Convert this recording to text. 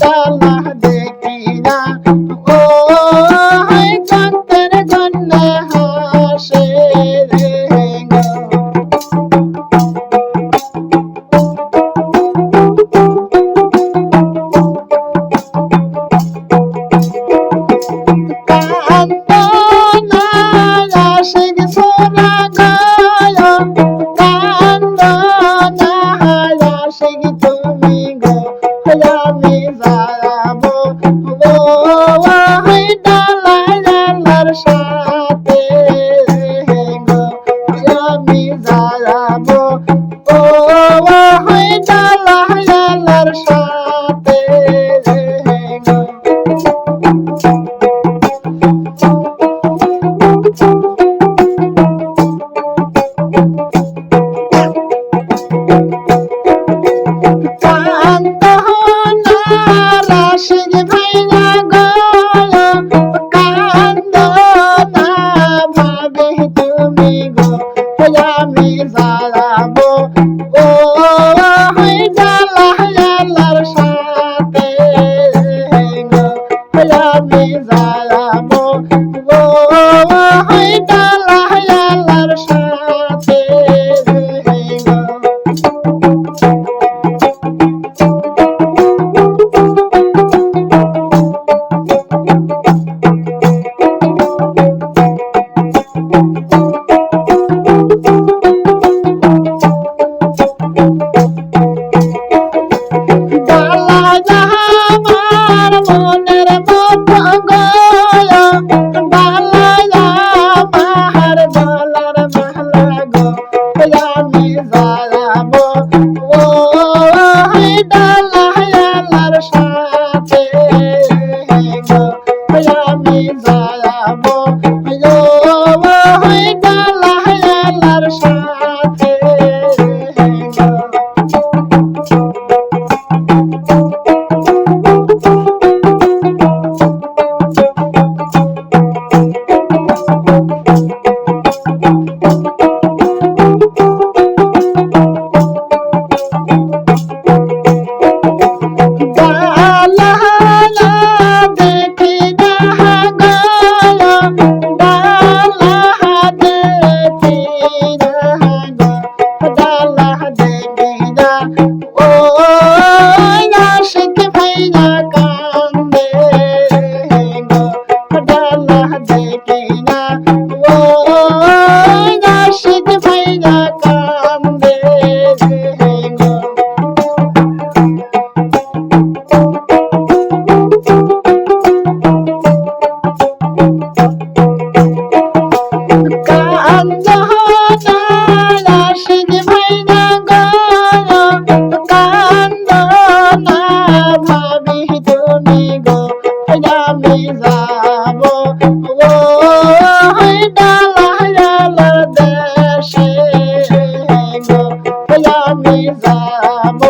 ডালা দেখিয়া ও হায় কান্তর গন্না আমি যাব the I'm.